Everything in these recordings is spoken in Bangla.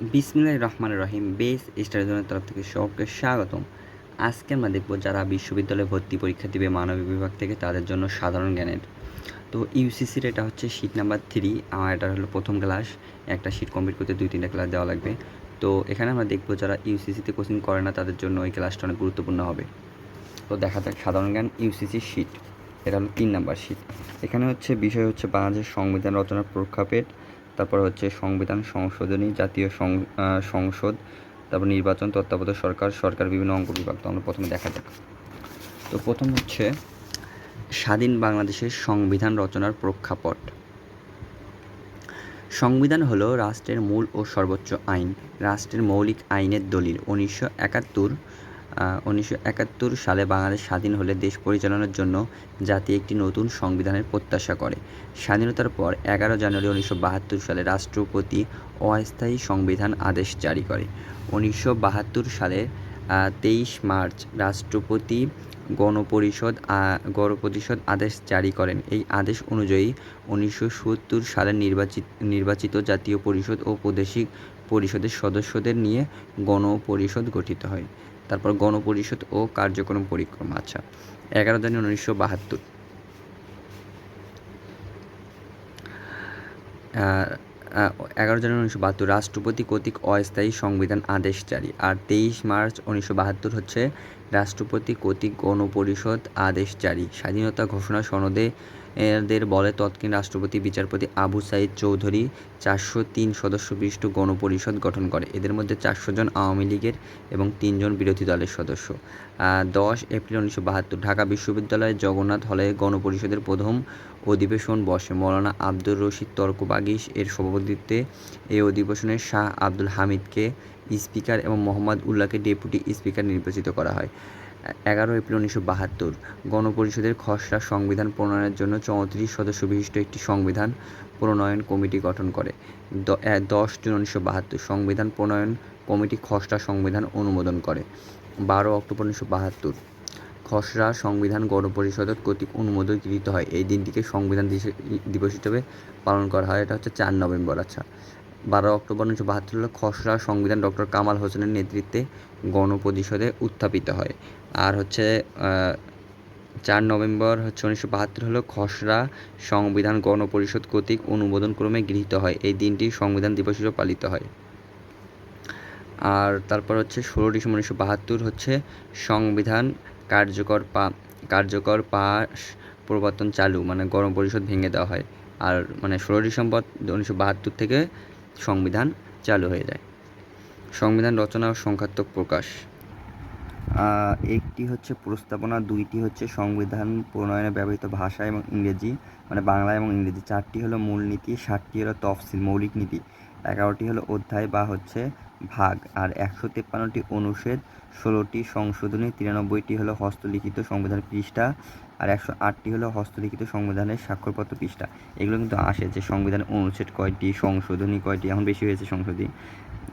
বিসমিল্লাহির রহমানির রহিম, বেস স্টাডিজনের তরফ থেকে সবকে স্বাগতম। আজকে আমরা দেখব যারা বিশ্ববিদ্যালয়ে ভর্তি পরীক্ষা দিবে মানবিক বিভাগ থেকে, তাদের জন্য সাধারণ জ্ঞানের। তো ইউসিসির এটা হচ্ছে শীট নাম্বার থ্রি আমার এটা হলো প্রথম ক্লাস একটা শীট কমপ্লিট করতে দুই, তিনটা ক্লাস দেওয়া লাগবে। তো এখানে আমরা দেখব যারা ইউসিসিতে কোচিং করে না, তাদের জন্য এই ক্লাসটা অনেক গুরুত্বপূর্ণ হবে। তো দেখা যাক, সাধারণ জ্ঞান ইউসিসি শীট এটা হলো তিন নাম্বার শীট এখানে হচ্ছে বিষয় হচ্ছে বাংলাদেশের সংবিধান রচনার প্রেক্ষাপট তারপর হচ্ছে সংবিধান সংশোধনী, জাতীয় সংসদ, তারপর নির্বাচন, তত্ত্বাবধায়ক সরকার সরকার বিভিন্ন অঙ্গ বিভাগ। তো আমরা প্রথমে দেখা যাক। তো প্রথম হচ্ছে স্বাধীন বাংলাদেশের সংবিধান রচনার প্রেক্ষাপট। সংবিধান হলো রাষ্ট্রের মূল ও সর্বোচ্চ আইন। রাষ্ট্রের মৌলিক আইনের দলিল। উনিশশো একাত্তর উনিশশো একাত্তর সালে বাংলাদেশ স্বাধীন হলে দেশ পরিচালনার জন্য জাতি একটি নতুন সংবিধানের প্রত্যাশা করে। স্বাধীনতার পর এগারো জানুয়ারি উনিশশো বাহাত্তর সালে রাষ্ট্রপতি অস্থায়ী সংবিধান আদেশ জারি করে। উনিশশো বাহাত্তর সালে তেইশ মার্চ রাষ্ট্রপতি গণপরিষদ গণপরিষদ আদেশ জারি করেন। এই আদেশ অনুযায়ী উনিশশো সত্তর সালে নির্বাচিত নির্বাচিত জাতীয় পরিষদ ও প্রাদেশিক পরিষদের সদস্যদের নিয়ে গণপরিষদ গঠিত হয়। তারপর গণপরিষদ ও কার্যক্রম পরিক্রমা আচ্ছা এগারো জানুয়ারি উনিশশো বাহাত্তর। এগারো জানুয়ারি উনিশশো বাহাত্তর, রাষ্ট্রপতি কর্তৃক অস্থায়ী সংবিধান আদেশ জারি। আর তেইশ মার্চ উনিশশো বাহাত্তর হচ্ছে রাষ্ট্রপতি কর্তৃক গণপরিষদ আদেশ জারি। স্বাধীনতা ঘোষণা সনদে এদের বলে, তৎকালীন রাষ্ট্রপতি, বিচারপতি আবু সাইদ চৌধুরী চারশো তিন সদস্য বিশিষ্ট গণপরিষদ গঠন করে। এদের মধ্যে চারশো জন আওয়ামী লীগের এবং তিনজন বিরোধী দলের সদস্য। দশ এপ্রিল উনিশশো বাহাত্তর ঢাকা বিশ্ববিদ্যালয়ের জগন্নাথ হলে গণপরিষদের প্রথম অধিবেশন বসে। মৌলানা আব্দুর রশিদ তর্কবাগিস এর সভাপতিত্বে এই অধিবেশনে শাহ আব্দুল হামিদকে স্পিকার এবং মোহাম্মদ উল্লাহকে ডেপুটি স্পিকার নির্বাচিত করা হয়। এগারো এপ্রিল উনিশশো বাহাত্তর। গণপরিষদের খসড়া সংবিধান প্রণয়নের জন্য চৌত্রিশ সদস্য বিশিষ্ট একটি সংবিধান প্রণয়ন কমিটি গঠন করে। দশ জুন উনিশশো বাহাত্তর সংবিধান প্রণয়ন কমিটি খসড়া সংবিধান অনুমোদন করে। বারো অক্টোবর উনিশশো বাহাত্তর। খসড়া সংবিধান গণপরিষদ কর্তৃক অনুমোদন গৃহীত হয়। এই দিনটিকে সংবিধান দিবস হিসেবে পালন করা হয়। এটা হচ্ছে চার নভেম্বর। আচ্ছা বারো অক্টোবর উনিশশো বাহাত্তর খসড়া সংবিধান ডক্টর কামাল হোসেনের নেতৃত্বে গণপরিষদে উত্থাপিত হয়। আর হচ্ছে চার নভেম্বর হচ্ছে উনিশশো বাহাত্তর হলো খসড়া সংবিধান গণপরিষদ কর্তৃক অনুমোদন ক্রমে গৃহীত হয়। এই দিনটি সংবিধান দিবস হিসেবে পালিত হয়। আর তারপর হচ্ছে ষোলো ডিসেম্বর উনিশশো বাহাত্তর হচ্ছে সংবিধান কার্যকর পা, কার্যকর পাশ প্রবর্তন চালু মানে গণপরিষদ ভেঙে দেওয়া হয়। আর মানে ষোলো ডিসেম্বর উনিশশো বাহাত্তর থেকে সংবিধান চালু হয়ে যায়। সংবিধান রচনা ও সংখ্যাত্মক প্রকাশ। একটি হচ্ছে প্রস্তাবনা, দুইটি হচ্ছে সংবিধান প্রণয়নে ব্যবহৃত ভাষা এবং ইংরেজি মানে বাংলা এবং ইংরেজি। চারটি হলো মূলনীতি ষাটটি হলো তফসিল, মৌলিক নীতি। এগারোটি হলো অধ্যায় বা হচ্ছে ভাগ। আর একশো তেপ্পান্নটি অনুচ্ছেদ, ষোলোটি সংশোধনী, তিরানব্বইটি হলো হস্তলিখিত সংবিধান পৃষ্ঠা, আর একশো আটটি হলো হস্তলিখিত সংবিধানের স্বাক্ষরপত্র পৃষ্ঠা। এগুলো কিন্তু আসে যে সংবিধানের অনুচ্ছেদ কয়টি, সংশোধনী কয়টি, এখন বেশি হয়েছে সংশোধনী।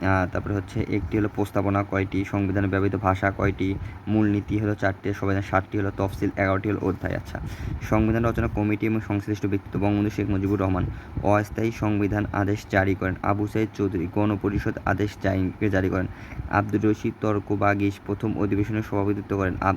তারপরে হচ্ছে একটি হলো প্রস্তাবনা, কয়টি? সংবিধানে ব্যবহৃত ভাষা কয়টি? মূলনীতি হলো চারটি সংবিধান সাতটি হলো তফসিল, এগারোটি হলো অধ্যায়। আচ্ছা সংবিধান রচনা কমিটি এবং সংশ্লিষ্ট ব্যক্তিত্ব বঙ্গবন্ধু শেখ মুজিবুর রহমান অস্থায়ী সংবিধান আদেশ জারি করেন। আবু সাইদ চৌধুরী গণপরিষদ আদেশ জারি- জারি করেন। আব্দুর রশিদ তর্ক তর্কবাগিস প্রথম অধিবেশনে সভাপতিত্ব করেন আব,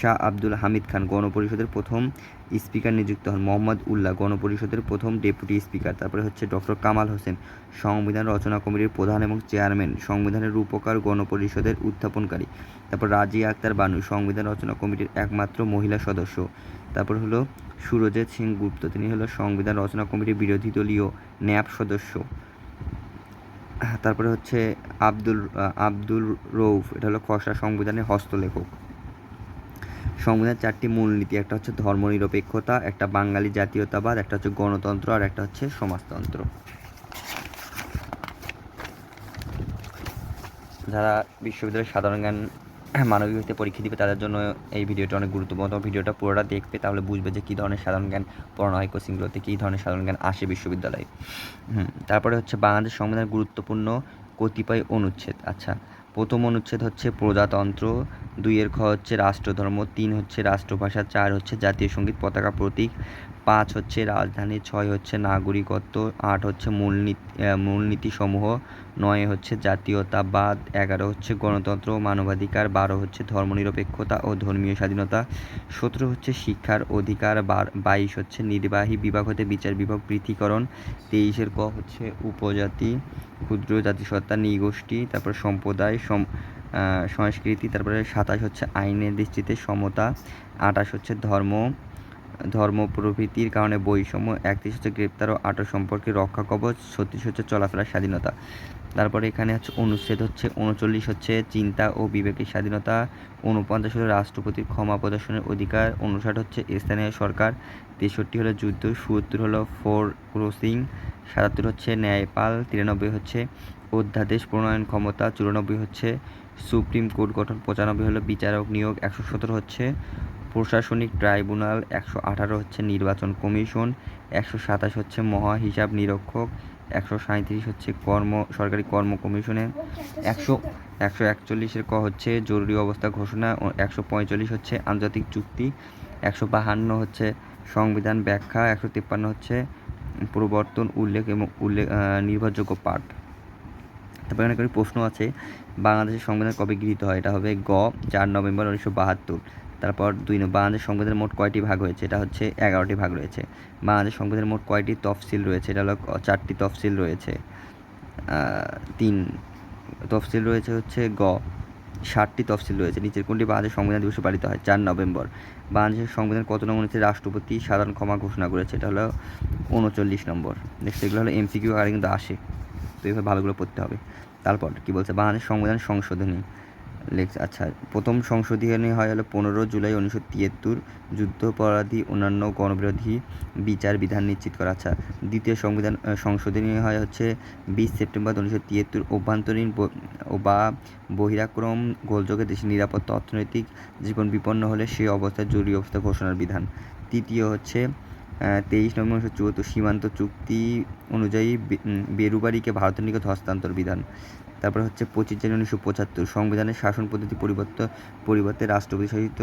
শাহ আব্দুল হামিদ খান। গণপরিষদের প্রথম স্পিকার নিযুক্ত হন মোহাম্মদ উল্লাহ। গণপরিষদের প্রথম ডেপুটি স্পিকার। তারপরে হচ্ছে ডক্টর কামাল হোসেন। সংবিধান রচনা কমিটির প্রধান এবং চেয়ারম্যান। সংবিধানের রূপকার গণপরিষদের উত্থাপনকারী। তারপর রাজিয়া আক্তার বানু। সংবিধান রচনা কমিটির একমাত্র মহিলা সদস্য। তারপর হলো সুরজিৎ সিং গুপ্ত। তিনি হলো সংবিধান রচনা কমিটির বিরোধী দলীয় ন্যাপ সদস্য। তারপরে হচ্ছে আব্দুল আব্দুল রৌফ, এটা হলো খসড়া সংবিধানের হস্তলেখক। সংবিধানের চারটি মূলনীতি, একটা হচ্ছে ধর্মনিরপেক্ষতা, একটা বাঙালি জাতীয়তাবাদ, একটা হচ্ছে গণতন্ত্র, আর একটা হচ্ছে সমাজতন্ত্র। যারা বিশ্ববিদ্যালয়ের সাধারণ জ্ঞান মানবিক হতে পরীক্ষা দিবে, তাদের জন্য এই ভিডিওটা অনেক গুরুত্বপূর্ণ। ভিডিওটা পুরোটা দেখবে, তাহলে বুঝবে যে কী ধরনের সাধারণ জ্ঞান পড়ানো হয় কোচিংগুলোতে কী ধরনের সাধারণ জ্ঞান আসে বিশ্ববিদ্যালয়ে। হুম, তারপরে হচ্ছে বাংলাদেশ সংবিধানের গুরুত্বপূর্ণ কতিপয় অনুচ্ছেদ। আচ্ছা প্রথম অনুচ্ছেদ হচ্ছে প্রজাতন্ত্র, দুইয়ের খ হচ্ছে রাষ্ট্রধর্ম, তিন হচ্ছে রাষ্ট্রভাষা, চার হচ্ছে জাতীয় সংগীত পতাকা প্রতীক পাঁচ হচ্ছে রাজধানী, ছয় হচ্ছে নাগরিকত্ব, আট হচ্ছে মূলনীতি মূলনীতিসমূহ, নয় হচ্ছে জাতীয়তাবাদ, এগারো হচ্ছে গণতন্ত্র, মানবাধিকার, বারো হচ্ছে ধর্মনিরপেক্ষতা ও ধর্মীয় স্বাধীনতা, সতেরো হচ্ছে শিক্ষার অধিকার বাইশ হচ্ছে নির্বাহী বিভাগ হতে বিচার বিভাগ পৃথকীকরণ তেইশের ক হচ্ছে উপজাতি, ক্ষুদ্র জাতিসত্তা, নৃগোষ্ঠী, তারপর সম্প্রদায়, সম সংস্কৃতি, তারপরে সাতাশ হচ্ছে আইনের দৃষ্টিতে সমতা, আঠাশ হচ্ছে ধর্ম ধর্ম প্রভৃতির কারণে বৈষম্য একত্রিশ হচ্ছে গ্রেপ্তার ও আটক সম্পর্কে রক্ষা কবচ ছত্রিশ হচ্ছে চলাফেরার স্বাধীনতা। তারপরে এখানে হচ্ছে অনুচ্ছেদ হচ্ছে উনচল্লিশ হচ্ছে চিন্তা ও বিবেকের স্বাধীনতা উনপঞ্চাশ হলো রাষ্ট্রপতির ক্ষমা প্রদর্শনের অধিকার উনষাট হচ্ছে স্থানীয় সরকার, তেষট্টি হলো যুদ্ধ, সত্তর হলো ফোর ক্রসিং সাতাত্তর হচ্ছে ন্যায়পাল, তিরানব্বই হচ্ছে অধ্যাদেশ প্রণয়ন ক্ষমতা, চুরানব্বই হচ্ছে সুপ্রিম কোর্ট গঠন, পঁচানব্বই হলো বিচারক নিয়োগ, একশো সতেরো হচ্ছে প্রশাসনিক ট্রাইব্যুনাল একশো আঠারো হচ্ছে নির্বাচন কমিশন, একশো সাতাশ হচ্ছে মহা হিসাব নিরীক্ষক, একশো সাঁইত্রিশ হচ্ছে কর্ম, সরকারি কর্ম কমিশনে, একশো একশো একচল্লিশের ক হচ্ছে জরুরি অবস্থা ঘোষণা ও একশো পঁয়তাল্লিশ হচ্ছে আন্তর্জাতিক চুক্তি, একশো বাহান্ন হচ্ছে সংবিধান ব্যাখ্যা, একশো তিপ্পান্ন হচ্ছে প্রবর্তন, উল্লেখ এবং উল্লেখ নির্ভরযোগ্য পাঠ। তারপরে অনেক প্রশ্ন আছে, বাংলাদেশের সংবিধান কবে গৃহীত হয়? এটা হবে গ, চার নভেম্বর উনিশশো বাহাত্তর। তারপর দুই নম্বর, বাংলাদেশ সংবিধানের মোট কয়টি ভাগ হয়েছে? এটা হচ্ছে এগারোটি ভাগ রয়েছে। বাংলাদেশ সংবিধানের মোট কয়টি তফসিল রয়েছে? এটা হলো চারটি তফসিল রয়েছে। তিন তফসিল রয়েছে হচ্ছে গ। ষাটটি তফসিল রয়েছে। নিচের কোনটি বাংলাদেশ সংবিধান দিবসে পালিত হয়? চার নভেম্বর। বাংলাদেশের সংবিধান কত নম্বর হচ্ছে? রাষ্ট্রপতি সাধারণ ক্ষমা ঘোষণা করেছে। এটা হলো উনচল্লিশ নম্বর। নেক্সট এগুলো হলো এমসিকিউ আর কিন্তু আসে। তো এইভাবে ভালোগুলো পড়তে হবে। তারপর কি বলছে? বাংলাদেশ সংবিধান সংশোধনী। লেখছে আচ্ছা প্রথম সংশোধনী হয় হলো পনেরো জুলাই উনিশশো তিয়াত্তর, যুদ্ধাপরাধী অন্যান্য গণবিরোধী বিচার বিধান নিশ্চিত করা। আচ্ছা দ্বিতীয় সংবিধান সংশোধনী হয় হচ্ছে বিশ সেপ্টেম্বর উনিশশো তিয়াত্তর, অভ্যন্তরীণ বা বহিরাক্রম গোলযোগে দেশের নিরাপত্তা, অর্থনৈতিক জীবন বিপন্ন হলে সে অবস্থায় জরুরি অবস্থা ঘোষণার বিধান। তৃতীয় হচ্ছে তেইশ নভেম্বর উনিশশো চুয়াত্তর সীমান্ত চুক্তি অনুযায়ী বেরুবাড়িকে ভারতের নিকট হস্তান্তর বিধান। তারপরে হচ্ছে পঁচিশ জানুয়ারি উনিশশো পঁচাত্তর সংবিধানের শাসন পদ্ধতি পরিবর্তন পরিবর্তে রাষ্ট্রপতি শাসিত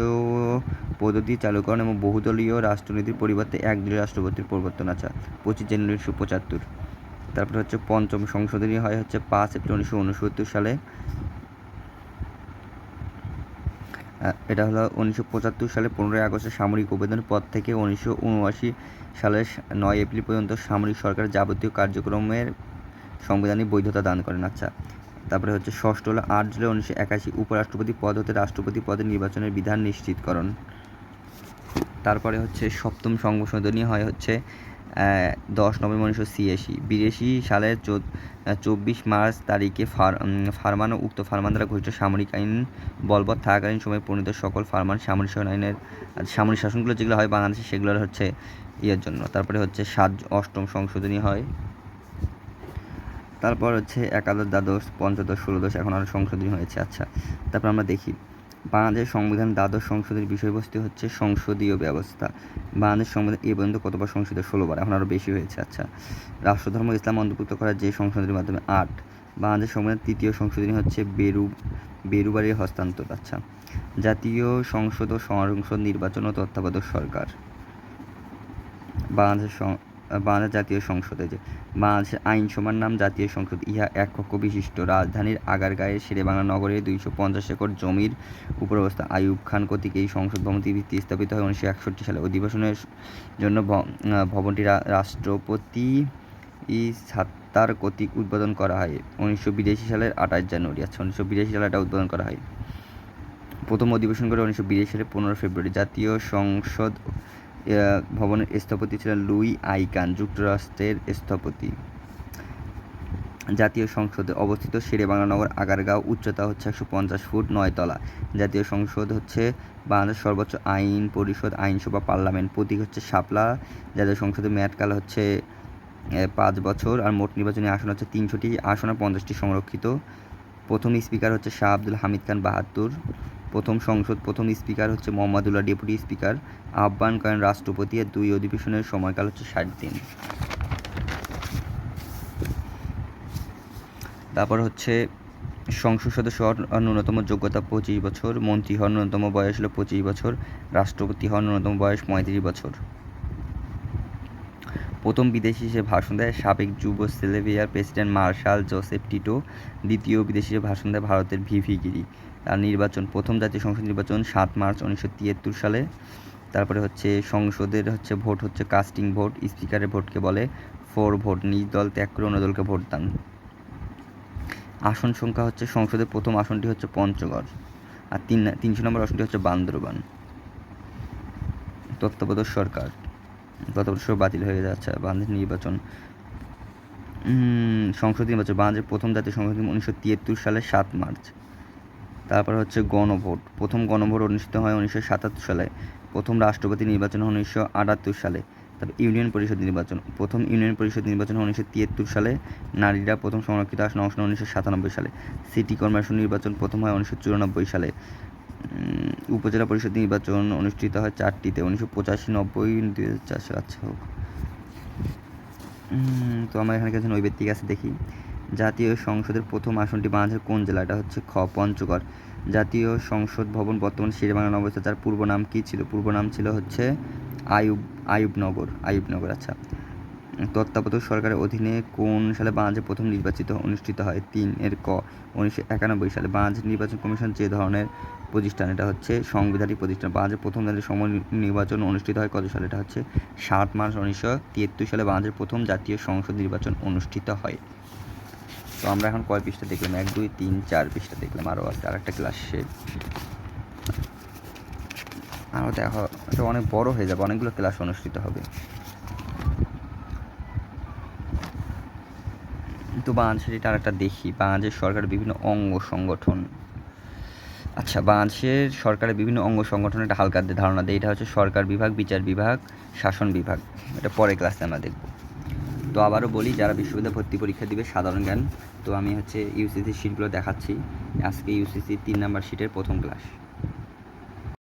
পদ্ধতি চালুকরণ এবং বহুদলীয় রাষ্ট্রনীতির পরিবর্তে একদলীয় রাষ্ট্রপতির পরিবর্তন আছে, পঁচিশ জানুয়ারি উনিশশো পঁচাত্তর। তারপরে হচ্ছে পঞ্চম সংশোধনী হয় হচ্ছে পাঁচ এপ্রিল উনিশশো উনসত্তর সালে। এটা হলো উনিশশো পঁচাত্তর সালে পনেরোই আগস্টের সামরিক অভিযানের পর থেকে উনিশশো উনআশি সালের নয় এপ্রিল পর্যন্ত সামরিক সরকার যাবতীয় কার্যক্রমের সাংবিধানিক বৈধতা দান করেন। আচ্ছা তারপরে হচ্ছে ষষ্ঠ হলো আট জুলাই উনিশশো একাশি উপরাষ্ট্রপতি পদ হতে রাষ্ট্রপতি পদের নির্বাচনের বিধান নিশ্চিতকরণ। তারপরে হচ্ছে সপ্তম সংশোধনী হয় হচ্ছে দশ নভেম্বর উনিশশো ছিয়াশি। বিরাশি সালের চব্বিশ মার্চ তারিখে ফার ফারমান ও উক্ত ফারমান দ্বারা ঘোষিত সামরিক আইন বলবৎ থাকাকালীন সময় প্রণীত সকল ফারমান সামরিক আইনের সামরিক শাসনগুলো যেগুলো হয় বাংলাদেশে সেগুলো হচ্ছে ইয়ের জন্য। তারপরে হচ্ছে সাত অষ্টম সংশোধনী হয়। তারপর হচ্ছে একাদশ দ্বাদশ পঞ্চদশ ষোলোদশ এখন আরও সংশোধনী হয়েছে। আচ্ছা তারপর আমরা দেখি। বাংলাদেশ সংবিধান দ্বাদশ সংসদের বিষয়বস্তু হচ্ছে সংসদীয় ব্যবস্থা। বাংলাদেশ সংবিধান এ পর্যন্ত কতবার সংসদে? ষোলোবার এখন আরও বেশি হয়েছে। আচ্ছা। রাষ্ট্রধর্ম ইসলাম অন্তর্ভুক্ত করার যে সংশোধনীর মাধ্যমে আট। বাংলাদেশ সংবিধান তৃতীয় সংশোধনী হচ্ছে বেরু বেরুবাড়ির হস্তান্তর। আচ্ছা। জাতীয় সংসদ ও সংসদ নির্বাচন ও তত্ত্বাবধায়ক সরকার। বাংলাদেশ বাংলাদেশ জাতীয় সংসদে যে বাংলাদেশের আইনসভার নাম জাতীয় সংসদ, ইহা এক কক্ষ বিশিষ্ট। রাজধানীর আগারগাঁয়ের শেরেবাংলা নগরে দুইশো পঞ্চাশ একর জমির উপর অবস্থা আইয়ুব খান কর্তৃক এই সংসদ ভবনটি ভিত্তি স্থাপিত হয় উনিশশো একষট্টি সালে। অধিবেশনের জন্য ভবনটি রাষ্ট্রপতি ই সাত্তার কর্তৃক উদ্বোধন করা হয়। উনিশশো বিরাশি সালের আঠাশ জানুয়ারি আচ্ছা উনিশশো বিরাশি সালে এটা উদ্বোধন করা হয়। প্রথম অধিবেশন করে উনিশশো বিরাশি সালে পনেরো ফেব্রুয়ারি জাতীয় সংসদ ভবনের স্থপতি ছিলেন লুই আইকান, যুক্তরাষ্ট্রের স্থপতি। জাতীয় সংসদে অবস্থিত শেরেবাংলা নগর আগারগাঁও উচ্চতা হচ্ছে একশো পঞ্চাশ ফুট নয় তলা। জাতীয় সংসদ হচ্ছে বাংলাদেশ সর্বোচ্চ আইন পরিষদ আইনসভা পার্লামেন্ট, প্রতীক হচ্ছে শাপলা। জাতীয় সংসদের মেয়াদকাল হচ্ছে পাঁচ বছর আর মোট নির্বাচনী আসন হচ্ছে তিনশোটি, আসন পঞ্চাশটি সংরক্ষিত। প্রথম স্পিকার হচ্ছে শাহ আব্দুল হামিদ খান বাহাত্তর। প্রথম সংসদ, প্রথম স্পিকার হচ্ছে মোহাম্মদুল্লাহ, ডেপুটি স্পিকার আহ্বান করেন রাষ্ট্রপতি। আর দুই অধিবেশনের সময়কাল হচ্ছে ষাট দিন। তারপর হচ্ছে সংসদ সদস্য হওয়ার ন্যূনতম যোগ্যতা পঁচিশ বছর, মন্ত্রী হওয়ার ন্যূনতম বয়স হলো পঁচিশ বছর, রাষ্ট্রপতি হওয়ার ন্যূনতম বয়স পঁয়ত্রিশ বছর। প্রথম বিদেশি হিসেবে ভাষণ দেয় সাবেক যুব সেলেভিয়ার প্রেসিডেন্ট মার্শাল জোসেফ টিটো, দ্বিতীয় বিদেশি ভাষণ দেয় ভারতের ভিভি গিরি। তার নির্বাচন, প্রথম জাতীয় সংসদ নির্বাচন সাত মার্চ উনিশশো তিয়াত্তর সালে। তারপরে হচ্ছে সংসদের হচ্ছে ভোট হচ্ছে কাস্টিং ভোট স্পিকারের ভোটকে বলে ফোর ভোট, নিজ দল ত্যাগ করে অন্য দলকে ভোট দান। আসন সংখ্যা হচ্ছে সংসদের প্রথম আসনটি হচ্ছে পঞ্চগড়, আর তিন তিনশো নম্বর আসনটি হচ্ছে বান্দরবান। তত্ত্বাবধায়ক সরকার বছর বাতিল হয়ে যাচ্ছে বাংলাদেশ নির্বাচন। সংসদ নির্বাচন, বাংলাদেশের প্রথম জাতীয় সংসদ উনিশশো তিয়াত্তর সালের সাত মার্চ। তারপর হচ্ছে গণভোট। প্রথম গণভোট অনুষ্ঠিত হয় উনিশশো সাতাত্তর সালে। প্রথম রাষ্ট্রপতি নির্বাচন হয় উনিশশো আটাত্তর সালে। তারপর ইউনিয়ন পরিষদ নির্বাচন। প্রথম ইউনিয়ন পরিষদ নির্বাচন হয় উনিশশো তিয়াত্তর সালে। নারীরা প্রথম সংরক্ষিত আসন অংশ উনিশশো সাতানব্বই সালে। সিটি কর্পোরেশন নির্বাচন প্রথম হয় উনিশশো চুরানব্বই সালে। উপজেলা পরিষদ নির্বাচন অনুষ্ঠিত হয় চারটিতে, উনিশশো পঁচাশি নব্বই, দুই হাজার চার সালে আচ্ছা হোক তো আমার এখানে কিছু নৈবেত্তিক আছে দেখি। জাতীয় সংসদের প্রথম আসনটি বাংলাদেশের কোন জেলা এটা হচ্ছে খ, পঞ্চগড়। জাতীয় সংসদ ভবন বর্তমানে শেরেবাংলা অবস্থা তার পূর্ব নাম কী ছিল? পূর্ব নাম ছিল হচ্ছে আয়ুব, আয়ুবনগর আয়ুবনগর আচ্ছা। তত্ত্বাবধায়ক সরকারের অধীনে কোন সালে বাংলাদেশে প্রথম নির্বাচিত অনুষ্ঠিত হয়? তিন, এর ক, উনিশশো একানব্বই সালে বাংলাদেশ নির্বাচন কমিশন যে ধরনের প্রতিষ্ঠান? এটা হচ্ছে সাংবিধানিক প্রতিষ্ঠান। বাংলাদেশের প্রথম জাতীয় সম নির্বাচন অনুষ্ঠিত হয় কত সালে? এটা হচ্ছে সাত মার্চ উনিশশো তিয়াত্তর সালে বাংলাদেশের প্রথম জাতীয় সংসদ নির্বাচন অনুষ্ঠিত হয়। তো আমরা এখন কয় পৃষ্ঠা দেখলাম? এক, দুই, তিন, চার পৃষ্ঠা দেখলাম। আরও আছে আর একটা ক্লাস শেষ। আরও দেখো, এটা অনেক বড় হয়ে যাবে, অনেকগুলো ক্লাস অনুষ্ঠিত হবে। তো বাংলাদেশের এটা আরেকটা দেখি। বাংলাদেশ সরকারের বিভিন্ন অঙ্গ সংগঠন। আচ্ছা বাংলাদেশের সরকারের বিভিন্ন অঙ্গ সংগঠনের একটা হালকা ধারণা দেয় এটা হচ্ছে সরকার বিভাগ, বিচার বিভাগ, শাসন বিভাগ। এটা পরের ক্লাসে আমরা দেখব। তো আবারও বলি, যারা বিশ্ববিদ্যালয় ভর্তি পরীক্ষা দিবে, সাধারণ জ্ঞান। তো আমি হচ্ছে ইউসিসি শিটগুলো দেখাচ্ছি। আজকে ইউসিসি তিন নাম্বার শিটের প্রথম ক্লাস